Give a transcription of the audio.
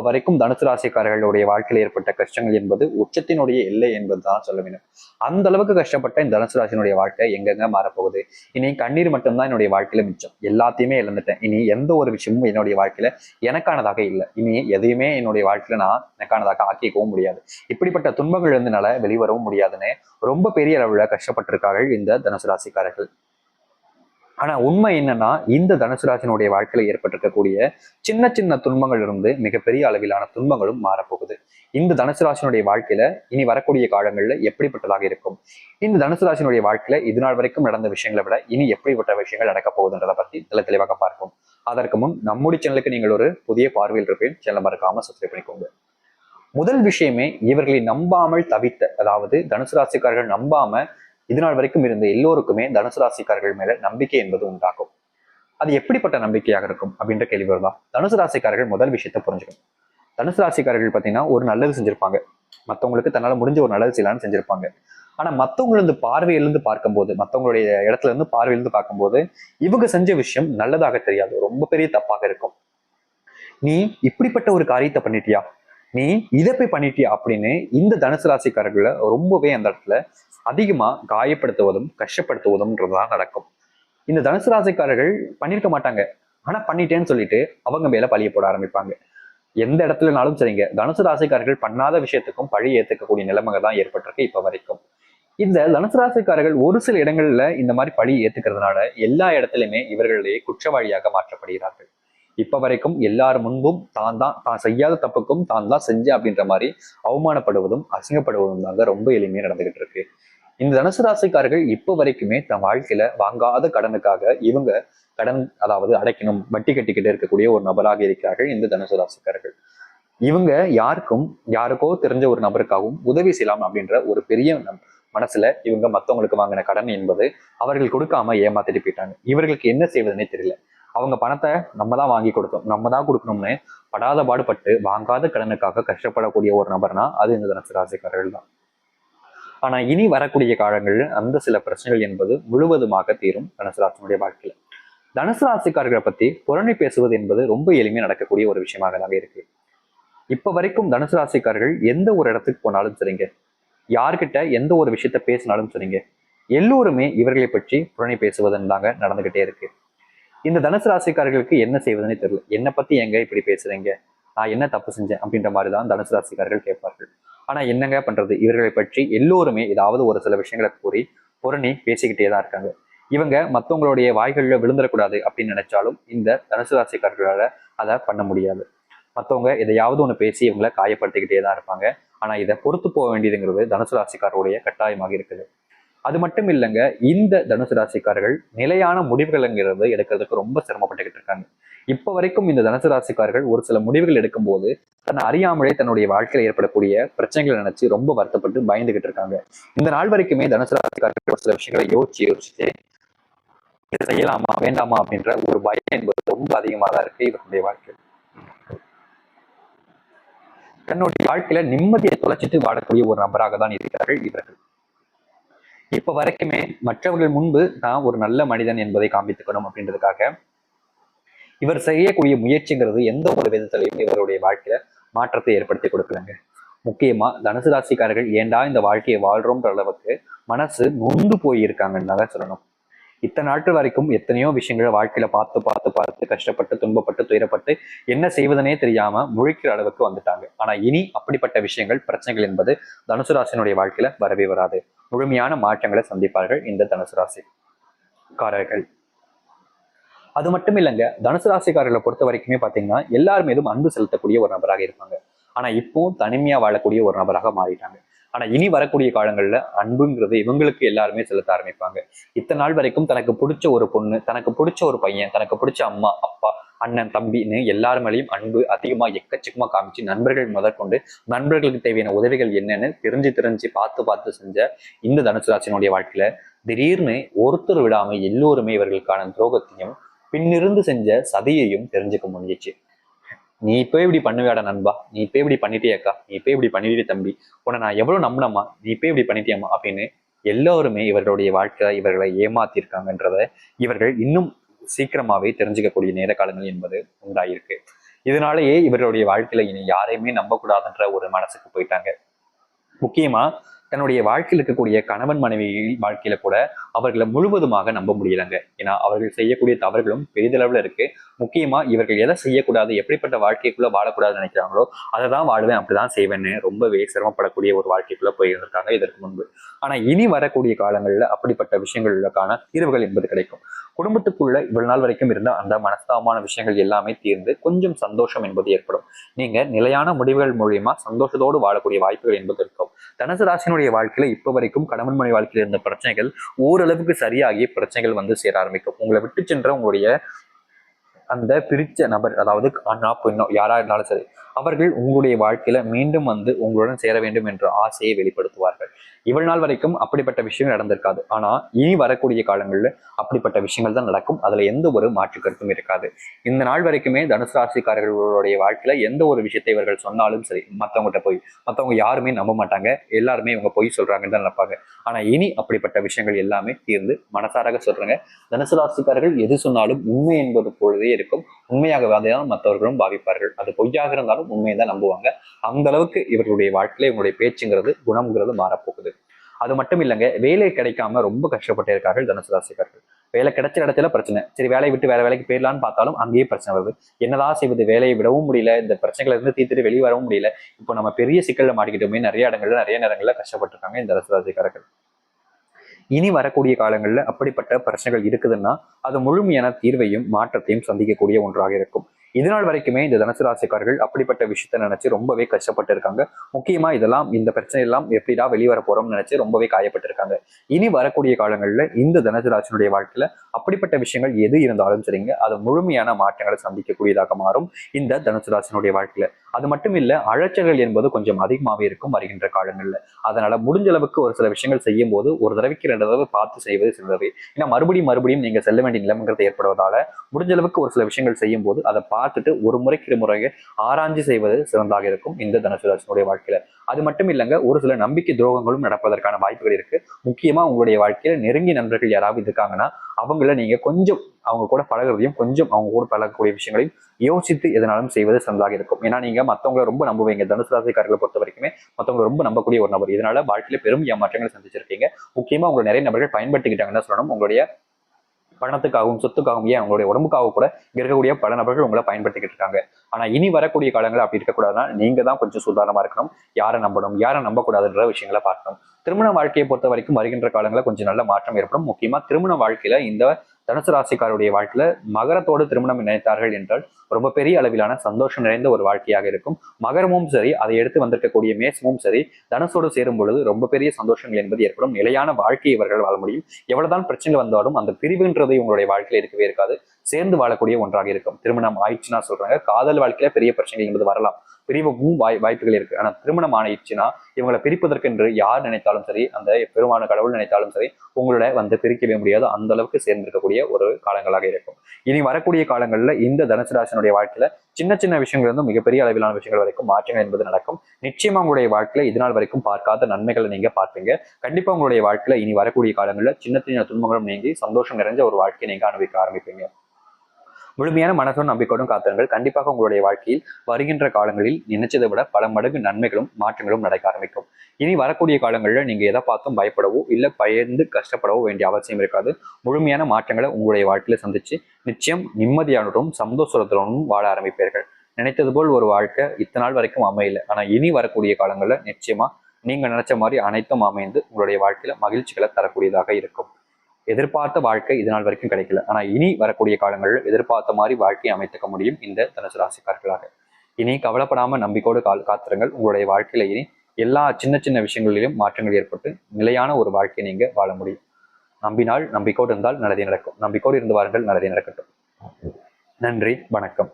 இப்போ வரைக்கும் தனுசு ராசிக்காரர்களுடைய வாழ்க்கையில் ஏற்பட்ட கஷ்டங்கள் என்பது உச்சத்தினுடைய எல்லை என்பது தான் சொல்ல வேண்டும். அந்த அளவுக்கு கஷ்டப்பட்ட இந்த தனுசு ராசியினுடைய வாழ்க்கை எங்கெங்க மாறப்போகுது? இனி கண்ணீர் மட்டும்தான் என்னுடைய வாழ்க்கையில மிச்சம். எல்லாத்தையுமே இழந்துட்டேன். இனி எந்த ஒரு விஷயமும் என்னுடைய வாழ்க்கையில எனக்கானதாக இல்லை. இனி எதையுமே என்னுடைய வாழ்க்கையில நான் எனக்கானதாக ஆக்கிக்கவும் முடியாது. இப்படிப்பட்ட துன்பங்கள் இருந்தனால வெளிவரவும் முடியாதுன்னு ரொம்ப பெரிய அளவுல கஷ்டப்பட்டிருக்கார்கள் இந்த தனுசு ராசிக்காரர்கள். ஆனா உண்மை என்னன்னா இந்த தனுசு ராசினுடைய வாழ்க்கையில ஏற்பட்டிருக்கக்கூடிய சின்ன சின்ன துன்பங்கள் இருந்து மிகப்பெரிய அளவிலான துன்பங்களும் மாறப்போகுது. இந்த தனுசு ராசினுடைய வாழ்க்கையில இனி வரக்கூடிய காலங்கள்ல எப்படிப்பட்டதாக இருக்கும்? இந்த தனுசு ராசினுடைய வாழ்க்கையில இது நாள் வரைக்கும் நடந்த விஷயங்களை விட இனி எப்படிப்பட்ட விஷயங்கள் நடக்க போகுதுன்றதை பத்தி தெல தெளிவாக பார்ப்போம். அதற்கு முன் நம்முடைய சேனலுக்கு நீங்கள் ஒரு புதிய பார்வையில் இருப்பேன் சேனல் மறக்காம சப்ஸ்கிரைப் பண்ணிக்கோங்க. முதல் விஷயமே இவர்களை நம்பாமல் தவித்த அதாவது தனுசு ராசிக்காரர்கள் நம்பாம இது நாள் வரைக்கும் இருந்த எல்லோருக்குமே தனுசு ராசிக்காரர்கள் மேல நம்பிக்கை என்பது உண்டாகும். அது எப்படிப்பட்ட நம்பிக்கையாக இருக்கும் அப்படின்ற கேள்வி வருதா? தனுசு ராசிக்காரர்கள் முதல் விஷயத்தை புரிஞ்சுக்கணும். தனுசு ராசிக்காரர்கள் பார்த்தீங்கன்னா ஒரு நல்லது செஞ்சிருப்பாங்க. மற்றவங்களுக்கு தன்னால முடிஞ்ச ஒரு நல்லது செய்யலாம்னு செஞ்சிருப்பாங்க. ஆனா மற்றவங்களிருந்து பார்வையிலிருந்து பார்க்கும்போது மற்றவங்களுடைய இடத்துல இருந்து பார்வையிலிருந்து பார்க்கும்போது இவங்க செஞ்ச விஷயம் நல்லதாக தெரியாது. ரொம்ப பெரிய தப்பாக இருக்கும். நீ இப்படிப்பட்ட ஒரு காரியத்தை பண்ணிட்டியா? நீ இதை போய் பண்ணிட்டியா? அப்படின்னு இந்த தனுசு ராசிக்காரர்களை ரொம்பவே அந்த இடத்துல அதிகமா காயப்படுத்துவதும் கஷ்டப்படுத்துவதும்ன்றதுதான் நடக்கும். இந்த தனுசு ராசிக்காரர்கள் பண்ணியிருக்க மாட்டாங்க. ஆனா பண்ணிட்டேன்னு சொல்லிட்டு அவங்க மேல பழிய போட ஆரம்பிப்பாங்க. எந்த இடத்துலனாலும் சரிங்க. தனுசு ராசிக்காரர்கள் பண்ணாத விஷயத்துக்கும் பழி ஏத்துக்கக்கூடிய நிலைமை தான் ஏற்பட்டிருக்கு இப்ப வரைக்கும். இந்த தனுசு ராசிக்காரர்கள் ஒரு சில இடங்கள்ல இந்த மாதிரி பழி ஏத்துக்கிறதுனால எல்லா இடத்துலையுமே இவர்களே குற்றவாளியாக மாற்றப்படுகிறார்கள். இப்ப வரைக்கும் எல்லார் முன்பும் தான் தான் தான் செய்யாத தப்புக்கும் தான் தான் செஞ்ச அப்படின்ற மாதிரி அவமானப்படுவதும் அசிங்கப்படுவதும் தாங்க ரொம்ப எளிமையா நடந்துகிட்டு இருக்கு. இந்த தனுசு ராசிக்காரர்கள் இப்ப வரைக்குமே தன் வாழ்க்கையில வாங்காத கடனுக்காக இவங்க கடன் அதாவது அடைக்கணும் வட்டி கட்டிக்கிட்டு இருக்கக்கூடிய ஒரு நபராக இருக்கிறார்கள் இந்த தனுசு ராசிக்காரர்கள். இவங்க யாருக்கும் யாருக்கோ தெரிஞ்ச ஒரு நபருக்காகவும் உதவி செய்யலாம் அப்படின்ற ஒரு பெரிய மனசுல இவங்க மத்தவங்களுக்கு வாங்கின கடன் என்பது அவர்கள் கொடுக்காம ஏமாத்திட்டு போயிட்டாங்க. இவர்களுக்கு என்ன செய்வதுன்னே தெரியல. அவங்க பணத்தை நம்ம தான் வாங்கி கொடுத்தோம். நம்ம தான் கொடுக்கணும்னு படாத பாடுபட்டு வாங்காத கடனுக்காக கஷ்டப்படக்கூடிய ஒரு நபர்னா அது இந்த தனுசு ராசிக்காரர்கள் தான். ஆனா இனி வரக்கூடிய காலங்களில் அந்த சில பிரச்சனைகள் என்பது முழுவதுமாக தீரும் தனுசு ராசினுடைய வாழ்க்கையில. தனுசு ராசிக்காரர்களை பத்தி புறணி பேசுவது என்பது ரொம்ப எளிமையாக நடக்கக்கூடிய ஒரு விஷயமாக தான் இருக்கு. இப்ப வரைக்கும் தனுசு ராசிக்காரர்கள் எந்த ஒரு இடத்துக்கு போனாலும் சரிங்க. யார்கிட்ட எந்த ஒரு விஷயத்த பேசினாலும் சரிங்க. எல்லோருமே இவர்களை பற்றி புறணி பேசுவதன் தாங்க நடந்துகிட்டே இருக்கு. இந்த தனுசு ராசிக்காரர்களுக்கு என்ன செய்வதுன்னே தெரியல. என்னை பத்தி எங்க இப்படி பேசுறீங்க? நான் என்ன தப்பு செஞ்சேன்? அப்படின்ற மாதிரி தான் தனுசு ராசிக்காரர்கள் கேட்பார்கள். ஆனா என்னங்க பண்றது? இவர்களை பற்றி எல்லோருமே ஏதாவது ஒரு சில விஷயங்களை கூறி புரணி பேசிக்கிட்டே தான் இருக்காங்க. இவங்க மற்றவங்களுடைய வாய்களில் விழுந்துடக்கூடாது அப்படின்னு நினைச்சாலும் இந்த தனுசு ராசிக்காரர்களால் அதை பண்ண முடியாது. மற்றவங்க எதையாவது ஒன்று பேசி இவங்களை காயப்படுத்திக்கிட்டே தான் இருப்பாங்க. ஆனா இதை பொறுத்து போக வேண்டியதுங்கிறது தனுசு ராசிக்காரருடைய கட்டாயமாக இருக்குது. அது மட்டும் இல்லைங்க இந்த தனுசு ராசிக்காரர்கள் நிலையான முடிவுகள்ங்கிறத எடுக்கிறதுக்கு ரொம்ப சிரமப்பட்டுக்கிட்டு இருக்காங்க. இப்ப வரைக்கும் இந்த தனுசு ராசிக்காரர்கள் ஒரு சில முடிவுகள் எடுக்கும்போது தன்னை அறியாமலே தன்னுடைய வாழ்க்கையில் ஏற்படக்கூடிய பிரச்சனைகளை நினைச்சு ரொம்ப வருத்தப்பட்டு பயந்துகிட்டு இருக்காங்க. இந்த நாள் வரைக்குமே தனுசு ராசிக்காரர்கள் ஒரு சில விஷயங்களை யோசிச்சு யோசிச்சு இதை செய்யலாமா வேண்டாமா அப்படின்ற ஒரு பயம் என்பது ரொம்ப அதிகமாக தான் இருக்கு இவருடைய வாழ்க்கை தன்னுடைய வாழ்க்கையில நிம்மதியை தொலைச்சிட்டு வாழக்கூடிய ஒரு நபராக தான் இருக்கிறார்கள் இவர்கள். இப்ப வரைக்குமே மற்றவர்கள் முன்பு நான் ஒரு நல்ல மனிதன் என்பதை காண்பித்துக்கணும் அப்படின்றதுக்காக இவர் செய்யக்கூடிய முயற்சிங்கிறது எந்த ஒரு விதத்திலையும் இவருடைய வாழ்க்கையில மாற்றத்தை ஏற்படுத்தி கொடுக்குறாங்க முக்கியமா தனுசு ராசிக்காரர்கள் ஏண்டா இந்த வாழ்க்கையை வாழ்றோம்ன்ற அளவுக்கு மனசு நொந்து போயிருக்காங்கன்னு தான் சொல்லணும். இத்தனை நாட்கள் வரைக்கும் எத்தனையோ விஷயங்களை வாழ்க்கையில பார்த்து பார்த்து பார்த்து கஷ்டப்பட்டு துன்பப்பட்டு துயரப்பட்டு என்ன செய்வதனே தெரியாம முழிக்கிற அளவுக்கு வந்துட்டாங்க. ஆனா இனி அப்படிப்பட்ட விஷயங்கள் பிரச்சனைகள் என்பது தனுசு ராசினுடைய வாழ்க்கையில வரவே வராது. முழுமையான மாற்றங்களை சந்திப்பார்கள் இந்த தனுசு ராசிக்காரர்கள். அது மட்டும் இல்லைங்க தனுசு ராசிக்காரர்களை பொறுத்த வரைக்குமே பாத்தீங்கன்னா எல்லார் மீதும் அன்பு செலுத்தக்கூடிய ஒரு நபராக இருப்பாங்க. ஆனா இப்போ தனிமையா வாழக்கூடிய ஒரு நபராக மாறிட்டாங்க. ஆனா இனி வரக்கூடிய காலங்கள்ல அன்புங்கிறது இவங்களுக்கு எல்லாருமே செலுத்த ஆரம்பிப்பாங்க. இத்தனை நாள் வரைக்கும் தனக்கு பிடிச்ச ஒரு பொண்ணு தனக்கு பிடிச்ச ஒரு பையன் தனக்கு பிடிச்ச அம்மா அப்பா அண்ணன் தம்பின்னு எல்லார் மேலேயும் அன்பு அதிகமா எக்கச்சக்கமா காமிச்சு நண்பர்கள் முதற்கொண்டு நண்பர்களுக்கு தேவையான உதவிகள் என்னன்னு தெரிஞ்சு தெரிஞ்சு பார்த்து பார்த்து செஞ்ச இந்த தனுசு ராசினுடைய வாழ்க்கையில திடீர்னு ஒருத்தர் விடாம எல்லோருமே இவர்களுக்கான துரோகத்தையும் பின்னிருந்து செஞ்ச சதியையும் தெரிஞ்சுக்க முடிஞ்சிச்சு. நீ இப்போ இப்படி பண்ணுவேடா நண்பா? நீ இப்போ இப்படி பண்ணிட்டியாக்கா நீ இப்போ இப்படி பண்ணிட்டே தம்பி? உன்னை நான் எவ்வளவு நம்பினம்மா? நீ இப்போ இப்படி பண்ணிட்டியம்மா? அப்படின்னு எல்லோருமே இவர்களுடைய வாழ்க்கை இவர்களை ஏமாத்திருக்காங்கன்றத இவர்கள் இன்னும் சீக்கிரமாவே தெரிஞ்சுக்கக்கூடிய நேர காலங்கள் என்பது உண்டாயிருக்கு. இதனாலேயே இவர்களுடைய வாழ்க்கையில இனி யாரையுமே நம்பக்கூடாதுன்ற ஒரு மனசுக்கு போயிட்டாங்க. முக்கியமா தன்னுடைய வாழ்க்கையில் இருக்கக்கூடிய கணவன் மனைவி வாழ்க்கையில கூட அவர்களை முழுவதுமாக நம்ப முடியலங்க. ஏன்னா அவர்கள் செய்யக்கூடிய தவறுகளும் பெரிதளவுல இருக்கு. முக்கியமா இவர்கள் எதை செய்யக்கூடாது எப்படிப்பட்ட வாழ்க்கைக்குள்ள வாழக்கூடாதுன்னு நினைக்கிறாங்களோ அதை தான் வாழ்வேன் அப்படிதான் செய்வேன்னு ரொம்பவே சிரமப்படக்கூடிய ஒரு வாழ்க்கைக்குள்ள போயிருந்திருக்காங்க இதற்கு முன்பு. ஆனா இனி வரக்கூடிய காலங்கள்ல அப்படிப்பட்ட விஷயங்களுக்கான தீர்வுகள் என்பது கிடைக்கும். குடும்பத்துக்குள்ள இவ்வளவு நாள் வரைக்கும் இருந்த அந்த மனஸ்தாபமான விஷயங்கள் எல்லாமே தீர்ந்து கொஞ்சம் சந்தோஷம் என்பது ஏற்படும். நீங்க நிலையான முடிவுகள் மூலியமா சந்தோஷத்தோடு வாழக்கூடிய வாய்ப்புகள் என்பது இருக்கும். தனுசு ராசினுடைய வாழ்க்கையில இப்ப வரைக்கும் கணவன் மொழி வாழ்க்கையில் இருந்த பிரச்சனைகள் ஓரளவுக்கு சரியாகி பிரச்சனைகள் வந்து சேர ஆரம்பிக்கும். உங்களை விட்டு சென்ற உங்களுடைய அந்த பிரிச்ச நபர் அதாவது அண்ணா பெண்ணோ யாரா இருந்தாலும் சரி அவர்கள் உங்களுடைய வாழ்க்கையில மீண்டும் வந்து உங்களுடன் சேர வேண்டும் என்ற ஆசையை வெளிப்படுத்துவார்கள். இவ்வளவு நாள் வரைக்கும் அப்படிப்பட்ட விஷயங்கள் நடந்திருக்காது. ஆனா இனி வரக்கூடிய காலங்களில் அப்படிப்பட்ட விஷயங்கள் தான் நடக்கும். அதுல எந்த ஒரு மாற்று கருத்தும் இருக்காது. இந்த நாள் வரைக்குமே தனுசு ராசிக்காரர்களுடைய வாழ்க்கையில எந்த ஒரு விஷயத்தை இவர்கள் சொன்னாலும் சரி மத்தவங்ககிட்ட போய் மத்தவங்க யாருமே நம்ப மாட்டாங்க. எல்லாருமே இவங்க பொய் சொல்றாங்கன்னு தான் நினைப்பாங்க. ஆனா இனி அப்படிப்பட்ட விஷயங்கள் எல்லாமே தீர்ந்து மனசாராக சொல்றாங்க. தனுசு ராசிக்காரர்கள் எது சொன்னாலும் உண்மை என்பது பொழுதே இருக்கும். உண்மையாகவே அதை தான் மற்றவர்களும் பாவிப்பார்கள். அது பொய்யாக இருந்தாலும் உண்மையை தான் நம்புவாங்க. அந்த அளவுக்கு இவர்களுடைய வாழ்க்கையில இவங்களுடைய பேச்சுங்கிறது குணம்ங்கிறது மாறப்போகுது. அது மட்டும் இல்லைங்க வேலை கிடைக்காம ரொம்ப கஷ்டப்பட்டு இருக்கார்கள் தனுசு ராசிக்காரர்கள் வேலை கிடைச்ச இடத்துல பிரச்சனை. சரி வேலையை விட்டு வேற வேலைக்கு போயிடலான்னு பார்த்தாலும் அங்கேயே பிரச்சனை வருது. என்னதான் செய்வது வேலையை விடவும் முடியல இந்த பிரச்சனைகளை இருந்து தீர்த்துட்டு வெளியே வரவும் முடியல. இப்போ நம்ம பெரிய சிக்கல்ல மாட்டிக்கிட்டோமே நிறைய இடங்கள்ல நிறைய நேரங்களில் கஷ்டப்பட்டிருக்காங்க இந்த தனுசு ராசிக்காரர்கள் இனி வரக்கூடிய காலங்களில் அப்படிப்பட்ட பிரச்சனைகள் இருக்குதுன்னா அது முழுமையான தீர்வையும் மாற்றத்தையும் சந்திக்கக்கூடிய ஒன்றாக இருக்கும். இதனால் வரைக்குமே இந்த தனுசு ராசிக்காரர்கள் அப்படிப்பட்ட விஷயத்த நினைச்சு ரொம்பவே கஷ்டப்பட்டு இருக்காங்க முக்கியமா இதெல்லாம் இந்த பிரச்சனை எல்லாம் எப்படிடா வெளிவர போறோம்னு நினைச்சு ரொம்பவே காயப்பட்டிருக்காங்க. இனி வரக்கூடிய காலங்களில் இந்த தனுசு ராசினுடைய வாழ்க்கையில அப்படிப்பட்ட விஷயங்கள் எது இருந்தாலும் சரிங்க அது முழுமையான மாற்றங்களை சந்திக்கக்கூடியதாக மாறும் இந்த தனுசு ராசினுடைய வாழ்க்கையில. அது மட்டும் இல்ல அழைச்சல்கள் என்பது கொஞ்சம் அதிகமாகவே இருக்கும் வருகின்ற காலங்கள்ல. அதனால முடிஞ்ச அளவுக்கு ஒரு சில விஷயங்கள் செய்யும் போது ஒரு தடவைக்கு ரெண்டு தடவை பார்த்து செய்வது சிறந்தது. ஏன்னா மறுபடியும் மறுபடியும் நீங்க செல்ல வேண்டிய நிலைமைங்கிறது ஏற்படுவதால முடிஞ்ச அளவுக்கு ஒரு சில விஷயங்கள் செய்யும் போது அதை பார்த்துட்டு ஒரு முறைக்கு இரு முறையை ஆராய்ஞ்சு செய்வது சிறந்தாக இருக்கும் இந்த தனுசு ராசினுடைய வாழ்க்கையில. அது மட்டும் இல்லைங்க ஒரு சில நம்பிக்கை துரோகங்களும் நடப்பதற்கான வாய்ப்புகள் இருக்கு. முக்கியமா உங்களுடைய வாழ்க்கையில நெருங்கிய நண்பர்கள் யாராவது இருக்காங்கன்னா அவங்கள நீங்க கொஞ்சம் அவங்க கூட பழகுறதையும் கொஞ்சம் அவங்க கூட பழகக்கூடிய விஷயங்களையும் யோசித்து எதனாலும் செய்வது சிறந்ததாக இருக்கும். ஏன்னா நீங்க மத்தவங்களை ரொம்ப நம்புவீங்க. தனுசு ராசிக்காரர்களை பொறுத்த வரைக்குமே மத்தவங்களை ரொம்ப நம்பக்கூடிய ஒரு நபர். இதனால வாழ்க்கையில பெரும் ஏமாற்றங்களை சந்திச்சிருக்கீங்க. முக்கியமா உங்களை நிறைய நபர்கள் பயன்படுத்திக்கிட்டாங்கன்னு சொல்லணும். உங்களுடைய பணத்துக்காகவும் சொத்துக்காகவும் ஏன் அவங்களுடைய உடம்புக்காக கூட இருக்கக்கூடிய பல நபர்கள் உங்களை பயன்படுத்திக்கிட்டு இருக்காங்க. ஆனா இனி வரக்கூடிய காலங்கள் அப்படி இருக்கக்கூடாதுன்னா நீங்க தான் கொஞ்சம் சுதாரணமா இருக்கணும். யாரை நம்பணும் யாரை நம்பக்கூடாதுன்ற விஷயங்களை பார்க்கணும். திருமண வாழ்க்கையை பொறுத்த வரைக்கும் வருகின்ற காலங்களில் கொஞ்சம் நல்ல மாற்றம் ஏற்படும். முக்கியமா திருமண வாழ்க்கையில இந்த தனுசு ராசிக்காருடைய வாழ்க்கையில மகரத்தோடு திருமணம் நினைத்தார்கள் என்றால் ரொம்ப பெரிய அளவிலான சந்தோஷம் நிறைந்த ஒரு வாழ்க்கையாக இருக்கும். மகரமும் சரி அதை எடுத்து வந்திருக்கக்கூடிய மேசமும் சரி தனுசோடு சேரும் பொழுது ரொம்ப பெரிய சந்தோஷங்கள் என்பது ஏற்படும். நிலையான வாழ்க்கையை இவர்கள் வாழ முடியும். எவ்வளவுதான் பிரச்சனைகள் வந்தாலும் அந்த பிரிவுன்றது உங்களுடைய வாழ்க்கையில் இருக்கவே இருக்காது. சேர்ந்து வாழக்கூடிய ஒன்றாக இருக்கும். திருமணம் ஆயிடுச்சுன்னா சொல்றாங்க. காதல் வாழ்க்கையில பெரிய பிரச்சனைகள் என்பது வரலாம். பிரிவுக்கும் வாய் வாய்ப்புகள் இருக்கு. ஆனா திருமணம் ஆணையிடுச்சுன்னா இவங்களை பிரிப்பதற்கென்று யார் நினைத்தாலும் சரி அந்த பெருமான கடவுள் நினைத்தாலும் சரி உங்களோட வந்து பிரிக்கவே முடியாது. அந்த அளவுக்கு சேர்ந்திருக்கக்கூடிய ஒரு காலங்களாக இருக்கும். இனி வரக்கூடிய காலங்களில் இந்த தனுசுராசனுடைய வாழ்க்கையில சின்ன சின்ன விஷயங்கள் இருந்து மிகப்பெரிய அளவிலான விஷயங்கள் வரைக்கும் மாற்றங்கள் என்பது நடக்கும். நிச்சயமா உங்களுடைய வாழ்க்கையில இதனால் வரைக்கும் பார்க்காத நன்மைகளை நீங்க பார்ப்பீங்க. கண்டிப்பா உங்களுடைய வாழ்க்கையில இனி வரக்கூடிய காலங்களில் சின்ன சின்ன துன்பங்களும் நீங்கி சந்தோஷம் நிறைஞ்ச ஒரு வாழ்க்கையை நீங்க அனுபவிக்க ஆரம்பிப்பீங்க. முழுமையான மனசும் நம்பிக்கையோடும் காத்திருங்கள். கண்டிப்பாக உங்களுடைய வாழ்க்கையில் வருகின்ற காலங்களில் நினைச்சதை விட பல மடங்கு நன்மைகளும் மாற்றங்களும் நடக்க ஆரம்பிக்கும். இனி வரக்கூடிய காலங்களில் நீங்க எதை பார்த்தும் பயப்படவோ இல்லை பயந்து கஷ்டப்படவோ வேண்டிய அவசியம் இருக்காது. முழுமையான மாற்றங்களை உங்களுடைய வாழ்க்கையில சந்திச்சு நிச்சயம் நிம்மதியானதும் சந்தோஷத்துடனும் வாழ ஆரம்பிப்பீர்கள். நினைத்தது போல் ஒரு வாழ்க்கை இத்தனை நாள் வரைக்கும் அமையல. ஆனா இனி வரக்கூடிய காலங்களில் நிச்சயமா நீங்க நினைச்ச மாதிரி அனைத்தும் அமைந்து உங்களுடைய வாழ்க்கையில மகிழ்ச்சிகளை தரக்கூடியதாக இருக்கும். எதிர்பார்த்த வாழ்க்கை இது நாள் வரைக்கும் கிடைக்கல. ஆனா இனி வரக்கூடிய காலங்களில் எதிர்பார்த்த மாதிரி வாழ்க்கையை அமைத்துக்க முடியும் இந்த தனுசு ராசிக்காரர்களாக. இனி கவலைப்படாம நம்பிக்கோடு கால் காத்திருங்கள். உங்களுடைய வாழ்க்கையில இனி எல்லா சின்ன சின்ன விஷயங்களிலும் மாற்றங்கள் ஏற்பட்டு நிலையான ஒரு வாழ்க்கையை நீங்க வாழ முடியும். நம்பினால் நம்பிக்கோடு இருந்தால் நல்லதே நடக்கும். நம்பிக்கோடு இருந்து வாருங்கள் நல்லதே நடக்கட்டும். நன்றி வணக்கம்.